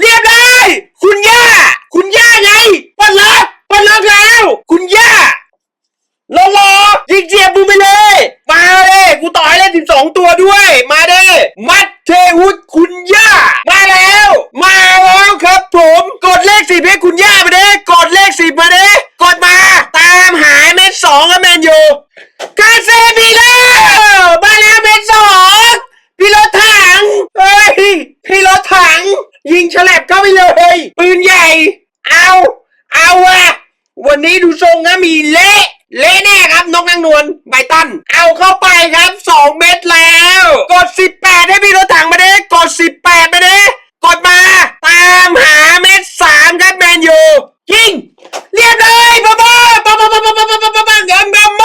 เรียบร้อยคุณย่า คุณย่าไงปลดล็อกปลดล็อกแล้ว คุณย่ารอรอยิงเจียบมึงไปเลย มาเลยกูต่อให้เล่นสิบสองตัวด้วย มาเด้มัดเทวุฒคุณย่าแล้ว มาแล้วครับผม กดเลขสิบให้คุณย่ามาเด้กดเลขสิบมาเด้กดมา ตามหาเม็ดสองกับแมนยูกาเซบีแล้วมาแล้วเม็ดสองพี่รถถังเฮ้ยพี่รถถัง ยิงฉลับเข้าไปเลย ปืนใหญ่ เอา เอาอะวั นี้ดูทรงนะมีเละเละแน่ครับนกนางนวลใบตัน เอาเข้าไปครับ 2 เม็ดแล้ว กด 18ให้พี่รถถังมาเด้กด 18 มาเด้กดมา ตามหาเม็ด3ครับแมนยูยิงเรียบร้อยบ๊อบบ๊อบบ๊อบบ๊อบบ๊อบบ๊อบบ๊อบบ๊อบบ๊อบบ๊อบเอ็มเบอร์โม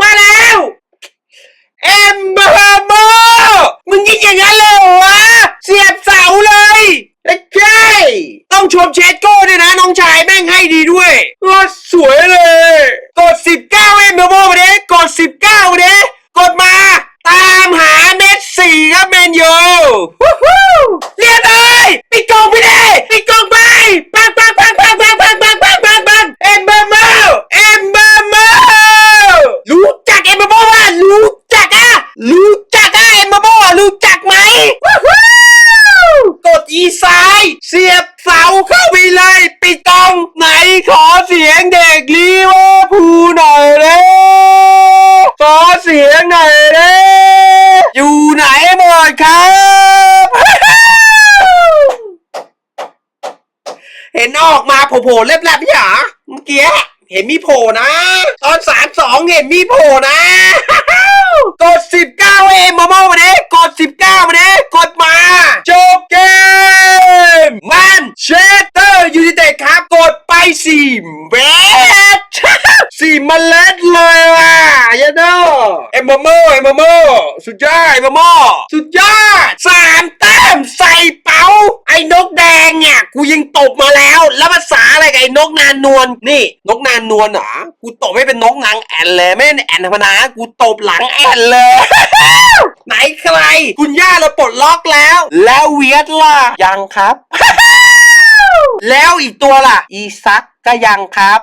มาแล้วเอ็มเบอร์โมมึงยิงอย่างนั้นเลยวะเสียบเสาเลยไอ้ใช่ต้อง ชมเชสโก้ด้วยนะน้องชายแม่งให้ดีด้วยว่าสวยเลย กด 19เอ็มเบอร์โมมาเด้กด 19มาเด้กดมา ตามหาเม็ดสี่ครับแมนยูเรียนเอ เห็นออกมาโผล่ๆแลบๆพี่หรอเมื่อกี้เห็นมีโผล่นะ ตอนสามสองเห็นมีโผล่นะ กดสิบเก้าเอ็มมาโมมาเด้กดสิบเก้ามาเด้กดมาจบเกมมันเชสเตอร์ยูไนเต็ดครับ กดไปสี่เมตรสี่เมล็ดเลยว่ะยาโดเอ็มมาโมเอ็มมาโมสุดยอดเอ็มมาโมสุดยอดสามแต้มใส่เป๋า ไอ้นกแดงเนี่ย กูยังตบมาแล้ว แล้วภาษา ไอ้นกนานนวลนี่นกนานนวลเหรอกูตบไม่เป็นนกนางแอ่นเลยไม่เป็นแอ่นธรรมดากูตบหลังแอ่นเลย ไหนใคร คุณย่าเราปลดล็อกแล้ว แล้วเวียดล่ะยังครับ แล้วอีกตัวล่ะ อีซักก็ยังครับ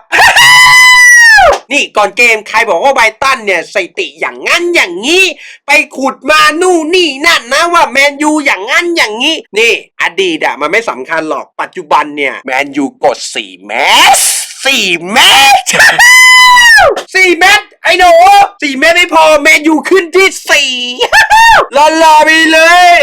นี่ก่อนเกมใครบอกว่าไบตันเนี่ยสถิติอย่างงั้นอย่างนี้ ไปขุดมานู่นนี่นั่นนะว่าแมนยูอย่างงั้นอย่างนี้ นี่ อดีตอะมันไม่สำคัญหรอกปัจจุบันเนี่ยแมนยูกด4แมตช์4แมตช์สี่เม็ดไอ้หนูสี่เม็ดไม่พอแมนยูขึ้นที่สี่รอรอไปเลย